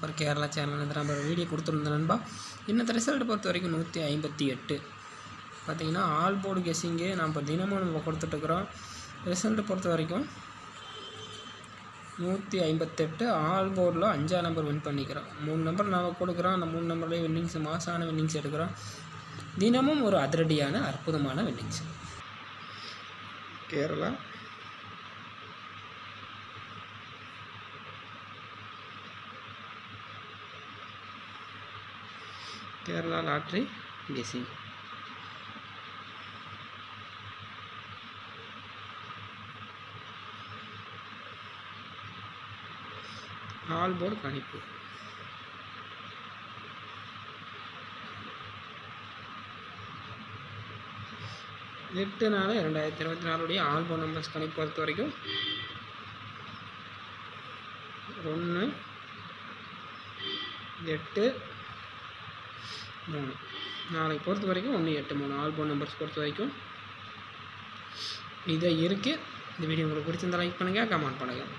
Super Kerala channel இந்த நம்ம video கொடுத்துருந்த நண்பா. இன்னத்த ரிசல்ட் பொறுத்த வரைக்கும் நூற்றி ஐம்பத்தி எட்டு. பார்த்தீங்கன்னா ஆல் போர்டு கெஸ்ஸிங்கு நம்ம தினமும் நம்ம கொடுத்துட்ருக்குறோம் ரிசல்ட் பொறுத்த வரைக்கும் நூற்றி ஐம்பத்தெட்டு ஆல் போர்டில் அஞ்சாம் நம்பர் வின் பண்ணிக்கிறோம். மூணு நம்பர் நம்ம கொடுக்குறோம். அந்த மூணு நம்பர்லேயே வின்னிங்ஸ் மாசான வின்னிங்ஸ் எடுக்கிறோம். தினமும் ஒரு அதிரடியான அற்புதமான winnings Kerala Kerala lottery guessing all board கணிப்பு. எட்டு நாலு ரெண்டாயிரத்தி இருபத்தி நாலுடைய ஆல்போ நம்பர்ஸ் கணிப்பு பொறுத்த வரைக்கும் ஒன்று எட்டு மூணு. நாளைக்கு பொறுத்த வரைக்கும் ஒன்று எட்டு மூணு. ஆல் நம்பர்ஸ் பொறுத்த வரைக்கும் இதை இருக்குது இந்த வீடியோ உங்களுக்கு பிடிச்சிருந்தா லைக் பண்ணுங்கள் கமெண்ட் பண்ணுங்கள்